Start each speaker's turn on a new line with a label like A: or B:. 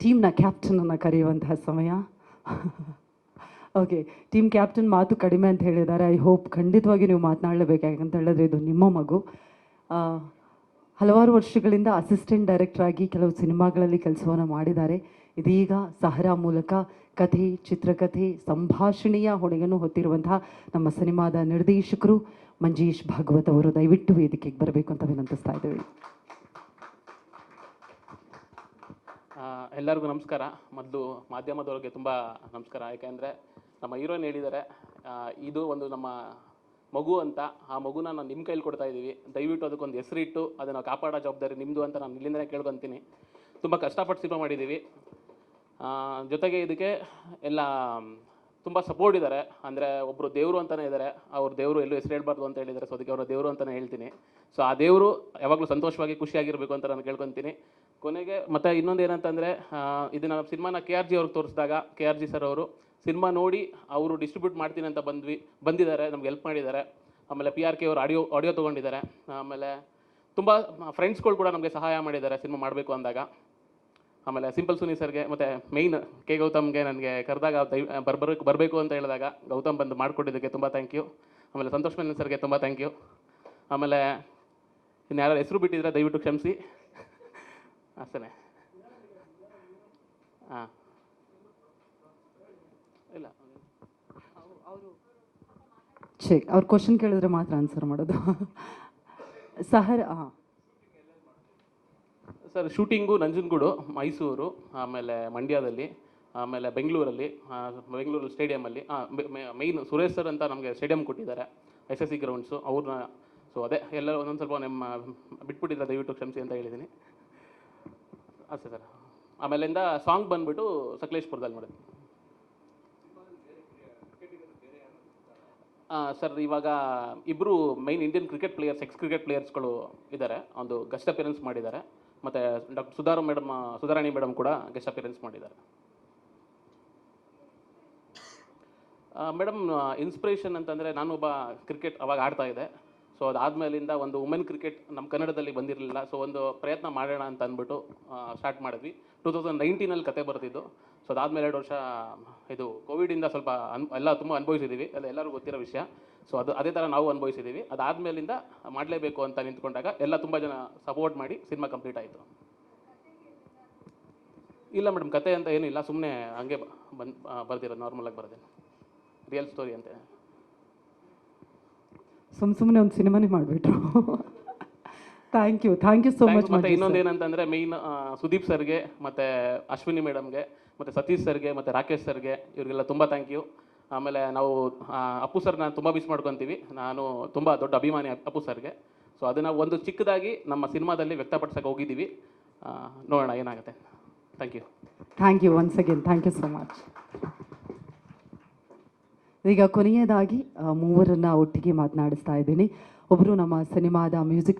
A: ಟೀಮ್ನ ಕ್ಯಾಪ್ಟನನ್ನು ಕರೆಯುವಂತಹ ಸಮಯ. Okay team captain ಮಾತು ಕಡಿಮೆ ಅಂತ ಹೇಳಿದ್ದಾರೆ. ಐ ಹೋಪ್ ಖಂಡಿತವಾಗಿ ನೀವು ಮಾತನಾಡಲೇಬೇಕು. ಯಾಕಂತ ಹೇಳಿದ್ರೆ ಇದು ನಿಮ್ಮ ಮಗು. ಹಲವಾರು ವರ್ಷಗಳಿಂದ ಅಸಿಸ್ಟೆಂಟ್ ಡೈರೆಕ್ಟರ್ ಆಗಿ ಕೆಲವು ಸಿನಿಮಾಗಳಲ್ಲಿ ಕೆಲಸವನ್ನು ಮಾಡಿದ್ದಾರೆ. ಇದೀಗ ಸಹರಾ ಮೂಲಕ ಕಥೆ, ಚಿತ್ರಕಥೆ, ಸಂಭಾಷಣೆಯ ಹೊಣೆಯನ್ನು ಹೊತ್ತಿರುವಂತಹ ನಮ್ಮ ಸಿನಿಮಾದ ನಿರ್ದೇಶಕರು ಮಂಜೇಶ್ ಭಾಗವತ್ ಅವರು ದಯವಿಟ್ಟು ವೇದಿಕೆಗೆ ಬರಬೇಕು ಅಂತ ವಿನಂತಿಸ್ತಾ ಇದ್ದೇವೆ
B: ಆ, ಎಲ್ಲರಿಗೂ ನಮಸ್ಕಾರ. ಮೊದಲು ಮಾಧ್ಯಮದವ್ರಿಗೆ ತುಂಬ ನಮಸ್ಕಾರ. ಯಾಕೆಂದರೆ ನಮ್ಮ ಹೀರೋಯಿನ್ ಹೇಳಿದ್ದಾರೆ ಇದು ಒಂದು ನಮ್ಮ ಮಗು ಅಂತ. ಆ ಮಗುನ ನಾನು ನಿಮ್ಮ ಕೈಲಿ ಕೊಡ್ತಾ ಇದ್ದೀವಿ ದಯವಿಟ್ಟು ಅದಕ್ಕೊಂದು ಹೆಸರಿಟ್ಟು, ಅದನ್ನು ಕಾಪಾಡೋ ಜವಾಬ್ದಾರಿ ನಿಮ್ಮದು ಅಂತ ನಾನು ಇಲ್ಲಿಂದಲೇ ಕೇಳ್ಕೊತೀನಿ. ತುಂಬ ಕಷ್ಟಪಟ್ಟು ಸಿನಿಮಾ ಮಾಡಿದ್ದೀವಿ ಜೊತೆಗೆ ಇದಕ್ಕೆ ಎಲ್ಲ ತುಂಬ ಸಪೋರ್ಟ್ ಇದ್ದಾರೆ ಅಂದರೆ ಒಬ್ಬರು ದೇವರು ಅಂತಲೇ ಇದ್ದಾರೆ ಅವ್ರ ದೇವರು ಎಲ್ಲೂ ಹೆಸರು ಹೇಳ್ಬಾರ್ದು ಅಂತ ಹೇಳಿದ್ದಾರೆ ಸೊ ಅದಕ್ಕೆ ಅವರ ದೇವರು ಅಂತಲೇ ಹೇಳ್ತೀನಿ. ಸೊ ಆ ದೇವರು ಯಾವಾಗಲೂ ಸಂತೋಷವಾಗಿ ಖುಷಿಯಾಗಿರಬೇಕು ಅಂತ ನಾನು ಕೇಳ್ಕೊತೀನಿ. ಕೊನೆಗೆ ಮತ್ತು ಇನ್ನೊಂದು ಏನಂತಂದರೆ ಇದನ್ನು ಸಿನಿಮಾನ ಕೆ ಆರ್ ಜಿ ಅವ್ರಿಗೆ ತೋರಿಸಿದಾಗ, ಕೆ ಆರ್ ಜಿ ಸರ್ ಅವರು ಸಿನಿಮಾ ನೋಡಿ ಅವರು ಡಿಸ್ಟ್ರಿಬ್ಯೂಟ್ ಮಾಡ್ತೀನಿ ಅಂತ ಬಂದ್ವಿ, ಬಂದಿದ್ದಾರೆ, ನಮ್ಗೆ ಹೆಲ್ಪ್ ಮಾಡಿದ್ದಾರೆ. ಆಮೇಲೆ ಪಿ ಆರ್ ಕೆ ಅವರು ಆಡಿಯೋ ಆಡಿಯೋ ತೊಗೊಂಡಿದ್ದಾರೆ. ಆಮೇಲೆ ತುಂಬ ಫ್ರೆಂಡ್ಸ್ಗಳು ಕೂಡ ನಮಗೆ ಸಹಾಯ ಮಾಡಿದ್ದಾರೆ ಸಿನಿಮಾ ಮಾಡಬೇಕು ಅಂದಾಗ. ಆಮೇಲೆ ಸಿಂಪಲ್ ಸುನಿ ಸರ್ಗೆ, ಮತ್ತು ಮೇಯ್ನ್ ಕೆ ಗೌತಮ್ಗೆ ನನಗೆ ಕರೆದಾಗ ದಯ ಬರ್ಬರಕ್ಕೆ ಬರಬೇಕು ಅಂತ ಹೇಳಿದಾಗ ಗೌತಮ್ ಬಂದು ಮಾಡಿಕೊಟ್ಟಿದ್ದಕ್ಕೆ ತುಂಬ ಥ್ಯಾಂಕ್ ಯು ಆಮೇಲೆ ಸಂತೋಷ್ ಮೆನನ್ ಸರ್ಗೆ ತುಂಬ ಥ್ಯಾಂಕ್ ಯು ಆಮೇಲೆ ಇನ್ನು ಯಾರು ಹೆಸರು ಬಿಟ್ಟಿದ್ರೆ ದಯವಿಟ್ಟು ಕ್ಷಮಿಸಿ. ಅಷ್ಟೇ ಹಾಂ ಇಲ್ಲ.
A: ಚೆಕ್ ಅವ್ರು ಕ್ವಶನ್ ಕೇಳಿದ್ರೆ ಮಾತ್ರ ಆನ್ಸರ್ ಮಾಡೋದು. ಸಹರ್ ಹಾಂ
B: ಸರ್, ಶೂಟಿಂಗು ನಂಜನಗೂಡು, ಮೈಸೂರು, ಆಮೇಲೆ ಮಂಡ್ಯದಲ್ಲಿ, ಆಮೇಲೆ ಬೆಂಗಳೂರಲ್ಲಿ ಬೆಂಗಳೂರು ಸ್ಟೇಡಿಯಮಲ್ಲಿ ಮೈನ್ ಸುರೇಶ್ ಸರ್ ಅಂತ ನಮಗೆ ಸ್ಟೇಡಿಯಂ ಕೊಟ್ಟಿದ್ದಾರೆ ಎಸ್ ಎಸ್ ಸಿ ಗ್ರೌಂಡ್ಸು ಅವ್ರನ್ನ ಸೊ ಅದೇ ಎಲ್ಲ ಒಂದೊಂದು ಸ್ವಲ್ಪ ನಿಮ್ಮ ಬಿಟ್ಬಿಟ್ಟಿದ್ದಾರೆ ದಯವಿಟ್ಟು ಕ್ಷಮಿಸಿ ಅಂತ ಹೇಳಿದ್ದೀನಿ. ಅಷ್ಟೇ ಸರ್ ಆಮೇಲಿಂದ ಸಾಂಗ್ ಬಂದ್ಬಿಟ್ಟು ಸಕಲೇಶ್ಪುರದಲ್ಲಿ ಮಾಡಿದ್ವಿ ಸರ್, ಇವಾಗ ಇಬ್ಬರು main Indian cricket players ex cricket ಪ್ಲೇಯರ್ಸ್ಗಳು ಇದ್ದಾರೆ, ಒಂದು ಗಸ್ಟ್ ಅಪಿಯರೆನ್ಸ್ ಮಾಡಿದ್ದಾರೆ. ಮತ್ತು ಡಾಕ್ಟರ್ ಸುಧಾರು ಮೇಡಮ್ ಸುಧಾರಾಣಿ ಮೇಡಮ್ ಕೂಡ ಗೆಸ್ಟ್ ಅಪಿಯರೆನ್ಸ್ ಮಾಡಿದ್ದಾರೆ. ಮೇಡಮ್ ಇನ್ಸ್ಪಿರೇಷನ್ ಅಂತಂದರೆ ನಾನೊಬ್ಬ ಕ್ರಿಕೆಟ್ ಅವಾಗ ಆಡ್ತಾ ಇದ್ದೆ. ಸೊ ಅದಾದಮೇಲಿಂದ ಒಂದು ವುಮೆನ್ ಕ್ರಿಕೆಟ್ ನಮ್ಮ ಕನ್ನಡದಲ್ಲಿ ಬಂದಿರಲಿಲ್ಲ. ಸೊ ಒಂದು ಪ್ರಯತ್ನ ಮಾಡೋಣ ಅಂತ ಅಂದ್ಬಿಟ್ಟು ಸ್ಟಾರ್ಟ್ ಮಾಡಿದ್ವಿ. ಟೂ ತೌಸಂಡ್ ನೈನ್ಟೀನಲ್ಲಿ ಕತೆ ಬರ್ತಿದ್ದು. ಸೊ ಅದಾದಮೇಲೆ ಎರಡು ವರ್ಷ, ಇದು ಕೋವಿಡಿಂದ ಸ್ವಲ್ಪ ಅನ್, ಎಲ್ಲ ತುಂಬ ಅನುಭವಿಸಿದ್ದೀವಿ ಅದು ಎಲ್ಲರಿಗೂ ಗೊತ್ತಿರೋ ವಿಷಯ. ಸೊ ಅದು, ಅದೇ ಥರ ನಾವು ಅನುಭವಿಸಿದ್ದೀವಿ ಅದಾದ್ಮೇಲಿಂದ ಮಾಡಲೇಬೇಕು ಅಂತ ನಿಂತ್ಕೊಂಡಾಗ ಎಲ್ಲ ತುಂಬ ಜನ ಸಪೋರ್ಟ್ ಮಾಡಿ ಸಿನಿಮಾ ಕಂಪ್ಲೀಟ್ ಆಯಿತು. ಇಲ್ಲ ಮೇಡಮ್ ಕತೆ ಅಂತ ಏನಿಲ್ಲ ಸುಮ್ಮನೆ ಹಂಗೆ ಬಂದು ಬರ್ದಿರೋದು ನಾರ್ಮಲಾಗಿ ಬರೋದೇನು ರಿಯಲ್ ಸ್ಟೋರಿ ಅಂತ.
A: ಸುಮ್ ಸುಮ್ಮನೆ ಒಂದು ಸಿನಿಮಾನೇ ಮಾಡಿಬಿಟ್ರು. Thank you thank you so much
B: ಮತ್ತೆ ಇನ್ನೊಂದು ಏನಂತಂದ್ರೆ ಮೇಯ್ನ್ ಸುದೀಪ್ ಸರ್ಗೆ ಮತ್ತೆ ಅಶ್ವಿನಿ ಮೇಡಮ್ಗೆ ಮತ್ತೆ ಸತೀಶ್ ಸರ್ಗೆ ಮತ್ತೆ ರಾಕೇಶ್ ಸರ್ಗೆ ಇವರಿಗೆಲ್ಲ ತುಂಬ ಥ್ಯಾಂಕ್ ಯು ಆಮೇಲೆ ನಾವು ಅಪ್ಪು ಸರ್ ನಾನು ತುಂಬ ಮಿಸ್ ಮಾಡ್ಕೊತೀವಿ. ನಾನು ತುಂಬ ದೊಡ್ಡ ಅಭಿಮಾನಿ ಅಪ್ಪು ಸರ್ಗೆ. ಸೊ ಅದನ್ನು ಒಂದು ಚಿಕ್ಕದಾಗಿ ನಮ್ಮ ಸಿನಿಮಾದಲ್ಲಿ ವ್ಯಕ್ತಪಡಿಸಕ್ಕೆ ಹೋಗಿದ್ದೀವಿ. ನೋಡೋಣ ಏನಾಗುತ್ತೆ. Thank you
A: thank you once again thank you so much ಈಗ ಕೊನೆಯದಾಗಿ ಮೂವರನ್ನ ಒಟ್ಟಿಗೆ ಮಾತನಾಡಿಸ್ತಾ ಇದ್ದೀನಿ. ಒಬ್ಬರು ನಮ್ಮ ಸಿನಿಮಾದ ಮ್ಯೂಸಿಕ್